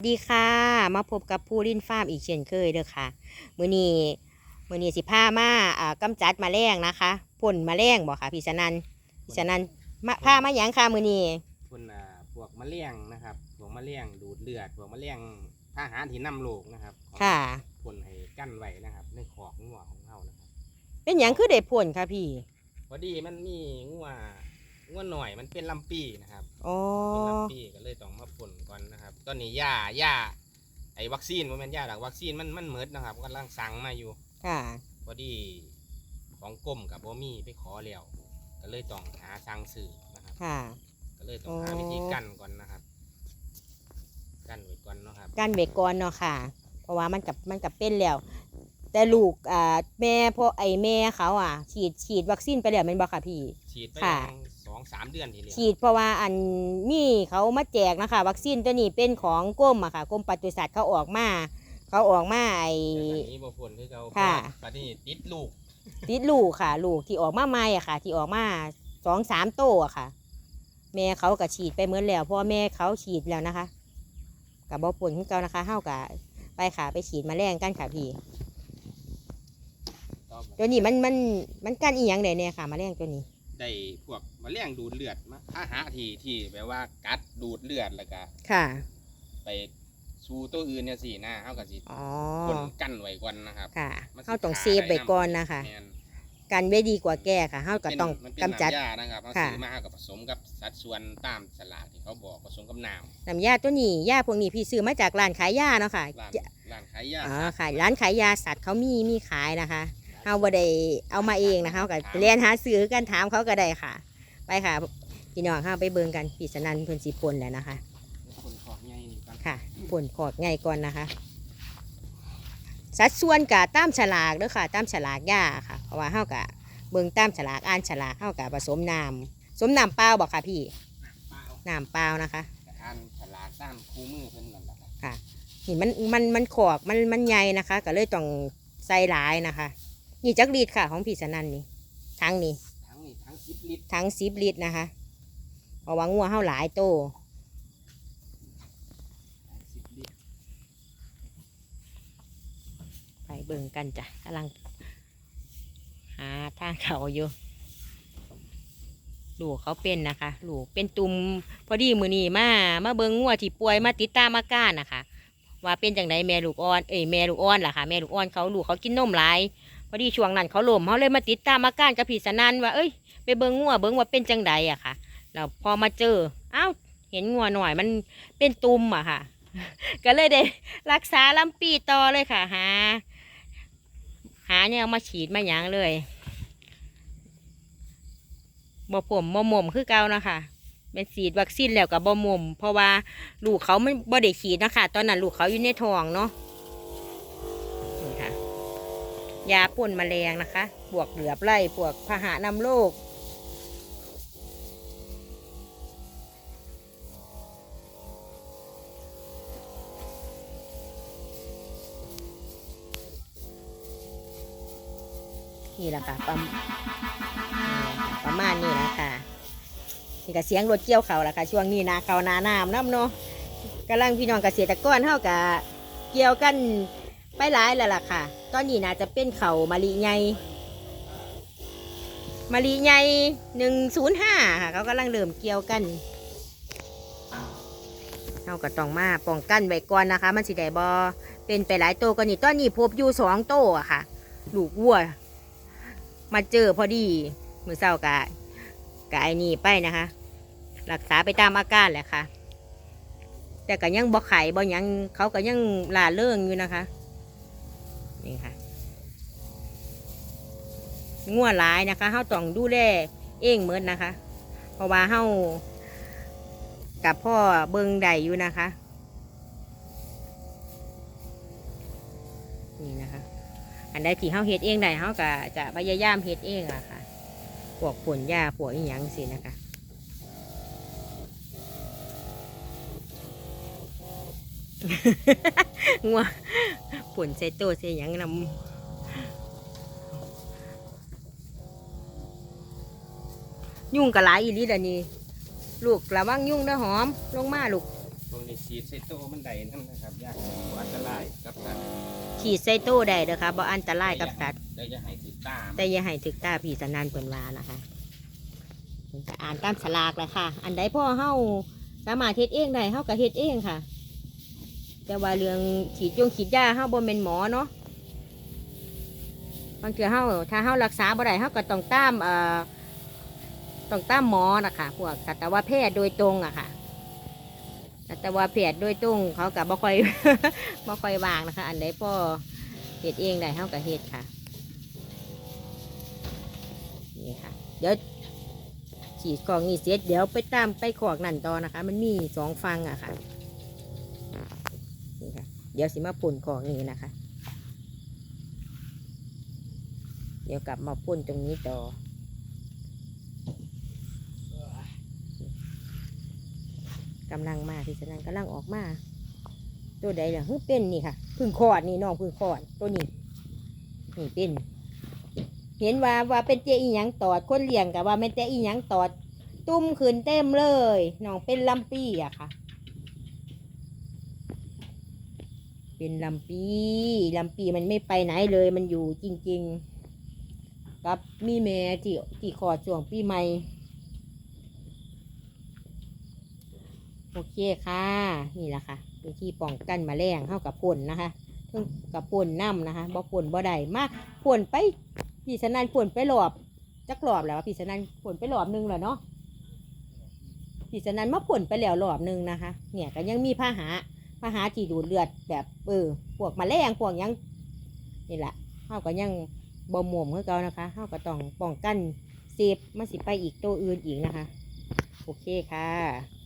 สวัสดีค่ะ มาพบกับผู้ลินฟาร์มอีกเช่นเคยเด้อค่ะ มื้อนี้มื้อนี้สิพามาอ่ากำจัดแมลงนะคะพ่นแมลงบ่ค่ะพี่สนันพี่สนันมาพามาหยังค่ะมื้อนี้คนอ่าพวกมะเร็งนะครับพวกมะเร็งดูดเลือดพวกมะเร็งทหารที่นำโลกนะครับค่ะคนให้กั้นไว้นะครับ ในขอกงัวของเฮานะครับเป็นหยังคือได้พ่นค่ะพี่ พอดีมันมีงัว งัวหน่อยมันเป็นลำปีนะครับอ๋อเป็นลำปีก็เลยต้องมาพ่นก่อนนะครับ ตอนนี้ยายาไอ้วัคซีนว่าแม่นยาหลักวัคซีนมันมันเหมิดนะครับกำลังสั่งมาอยู่ค่ะพอดีของกรมกับบ่มีไปขอแล้วก็เลยต้องหาสั่งซื้อนะครับค่ะ ก็เลยต้องหาอ๋อวิธีกั้นก่อนนะครับ กั้นไว้ก่อนเนาะครับ การเบรกก่อนเนาะค่ะ เพราะว่ามันกับมันกับเป็นแล้ว แต่ลูกอ่าแม่พ่อไอแม่เขาอะ ฉีดฉีดวัคซีนไปแล้วแม่นบ่ค่ะพี่ ฉีดไปค่ะยังสองสามเดือนทีเดียวฉีดเพราะว่าอันมีเขามาแจกนะคะ วัคซีนตัวนี้เป็นของกรมอะค่ะกรมปศุสัตว์เขาออกมา เขาออกมาไอ แต่ตอนนี้บ่พ้นคือเขาค่ะ ปฏิติดลูกติดลูกค่ะ ลูกที่ออกมาใหม่อะค่ะ ที่ออกมาสองสามโตอะค่ะ แม่เขาก็ฉีดไปเหมือนแล้วเพราะว่าแม่เขาฉีดแล้วนะคะกับบอผลของเขานะคะเฮากับไปค่ะ ไปฉีดแมาแรงกันค่ะพี่ ต่อตัวนี้มันมันมันกันอีหยังได้เนี่ยค่ะแมาแรงตัวนี้ ได้พวกมะเร็งดูดเลือดมาถ้าหาทีที่แบบว่ากัดดูดเลือดแล้วก็ค่ะ ไปสู่ตัวอื่นเนี่ยสินะเฮาก็สิอ๋อคนกั้นไว้ก่อนนะครับค่ะมันสิเขาต้องฆ่เซฟไว้ก่อนนะคะแม่นกันไว้ดีกว่าแก้ค่ะเฮาก็ต้องมันเป็นกำจัดน้ำยานะครับเอาค่ะซื้อมาเฮาก็ผสมกับสัดส่วนตามสลากที่เขาบอกผสมกับน้ำน้ำยาตัวนี้ยาพวกนี้พี่ซื้อมาจากร้านขายยาเนาะค่ะร้านจะร้านขายยาอ๋อขายร้านขายยาสัตว์เขามีมีขายนะคะ เฮาบ่ได้เอามาเองนะคะเฮาก็เรียนหาซื้อกันถามเขาก็ได้ค่ะ ไปค่ะพี่น้องเฮาไปเบิ่งกันพี่สนันเพิ่นสิปนแล้วนะคะคนขอกใหญ่นี่ก่อนค่ะปนขอดไงก่อนนะคะ สัดส่วนกับตามฉลากเด้อค่ะตามฉลากยาค่ะ เพราะว่าเฮากับเบิ่งตามฉลากอ่านฉลากเฮากับผสมน้ำสมน้ำเปล่าบอกค่ะพี่เปล่าน้ำเปล่านะคะแต่อ่านฉลากตามคู่มือเพิ่นนั่นแหละครับนี่มันมันมันขอกมันมันใหญ่นะคะ ก็เลยต้องใส่หลายนะคะ นี่จักรีดค่ะ ของพี่สนันนี่ทั้งนี้ทั้งนี้ทั้ง10ลิตรทั้งสิบลิตรนะคะเพราะว่างัวเฮาหลายโตทั้ง10ลิตรไปเบิ่งกันจ้ะกำลัง หาทางเขาอยู่ลูกเขาเป็นนะคะลูกเป็นตุ่มพอดีมือนีมามาเบิ่งงัวที่ป่วยมาติดตามอาการนะคะ ว่าเป็นจังไดแม่ลูกอ่อนเอ้ยแม่ลูกอ่อนล่ะค่ะแม่ลูกอ่อนเขาลูกเขากินนมหลาย พอดีช่วงนั้นเขาล้มเขาเลยมาติดตามอาการกับพี่สนันว่า เอ้ยไปเบิ่งงัวเบิ่งว่าเป็นจังไดอะค่ะแล้วพอมาเจอเอ้าเห็นงัวหน่อยมันเป็นตุ่มอะค่ะ ก็เลยได้รักษาลำปีต่อเลยค่ะ หา หาเนี่ยมาฉีดมาหยังเลยบ่ผมบ่หม่มคือเก่านะคะเป็นฉีดวัคซีนแล้วกับบ่หม่มเพราะว่าลูกเขาไม่บ่ได้ฉีดนะคะตอนนั้นลูกเขาอยู่ในท้องเนาะนี่ค่ะ ยาป่นแมลงนะคะพวกเหลือบไล่พวกพาหะนำโรคนี่แหละค่ะประมประมาณนี้แหละคะนี่ก็เสียงรถเกี่ยวเขาละค่ะ ช่วงนี้นาเขานาน้ำน้ำเนาะกำลังพี่น้องเกษตรกรเท่ากับเกี่ยวกัน ไปหลายแล้วล่ะค่ะ ตอนนี้น่าจะเป็นเขามะลิใหญ่มะลิใหญ่หนึ่งศูนย์ห้าค่ะเขากำลังเริ่มเกี่ยวกันเราก็ต้องมาป้องกันไว้ก่อนนะคะ มันสิได้บอเป็นไปหลายโตวก็นี่ตอนนี้พบอยู่สองโตอะค่ะ ลูกวัว มาเจอพอดี มือเศร้ากะกะไอ้นี่ไปนะคะ รักษาไปตามอาการแหละค่ะ แต่ก็ยังบ่ไข่บ่หยังเขาก็ยังลาเริงอยู่นะคะ งัวหลายนะคะเฮาต้องดูแลเองเหมือนนะคะ เพราะว่าเฮากับพ่อเบิงใดอยู่นะคะนี่นะคะ อันใดที่เฮาเฮ็ดเองได้เฮาก็จะพยายามเฮ็ดเองอะค่ะพวกผลหญ้าพวกอีหยังสินะคะงัวผลใส่โตใส่หยังนำ ยุ่งกะหลายอีหลีเดยวนี้ลูกระวังยุ่งเด้อหอม ลงมาลูกตรงนี้ฉีดใส่โตะมันได้นั่นนะครับยากอันตรายกับสัตว์ขีดใส่ตู้ได้เด้อค่ะบ่อันตรายกับสัตว์ได้จะให้ติดตามแต่อย่าให้ถึกตาผีสนานเปิ่นว่านะคะเพิ่นก็อ่านตามฉลากแหละค่ะ อันใดพ่อเฮาสามารถเฮ็ดเองได้เฮาก็เฮ็ดเองค่ะ แต่ว่าเรื่องฉีดยงฉีดยาเฮาบ่แม่นหมอเนาะบางเทื่อเฮาถ้าเฮารักษาบ่ได้เฮาก็ต้องตามเอ่อ ต้องตามหมอนะคะพวกสัตวแพทย์โดยตรงอะค่ะสัตวแพทย์โดยตรงเขาก็บ่ค่อยบ่ค่อยวางนะคะ อันใดพ่อเฮ็ดเองได้เฮาก็เฮ็ดค่ะนี่ค่ะ เดี๋ยวฉีดก่องนี้เสร็จเดี๋ยวไปตามไปขอกนั่นต่อนะคะ มันมีสองฟังอะค่ะนี่ค่ะ เดี๋ยวสิมาพ่นขอกนี้นะคะ เดี๋ยวกลับมาพ่นตรงนี้ต่อ กำลังมาที่ฉะนั้นกำลังออกมา ตัวใดล่ะเฮ้ยเป็นนี่ค่ะพึ่งคอดนี่น้องพึ่งคอดตัวนี้นี่เป็น เห็นว่าว่าเป็นเจอีหยังตอดคนเลี้ยงกับว่าเป็นเจอีหยังตอด ตุ้มขึ้นเต็มเลยน้องเป็นลำปีอะค่ะ เป็นลำปีลำปีมันไม่ไปไหนเลยมันอยู่จริง ๆ กับมีแม่ที่ที่ขอดช่วงปีใหม่ โอเคค่ะ นี่แหละค่ะวิธีป้องกันมแมลงเข้ากับพ่นนะคะเพิ่งกับพ่นน้ำนะคะบ่พ่นบ่ได้มากพ่นไปพี่สนันพ่นไปหลอบจักหลอบแล้วพี่สนันพ่นไปหลอบหนึงแล้วเนาะพี่สนันมาพ่นไปแล้วหลอบหนึงนะคะ เนี่ยก็ยังมีผ้าหาผ้าหาที่ดูดเลือดแบบเออพวกมแมลงพวกยังนี่แหละเฮาก็ยังบ่หม่วมคือเก่านะคะเฮาก็ต้องป้องกันเซฟมันสิไปอีกตัวอื่นอีกนะคะ โอเคค่ะ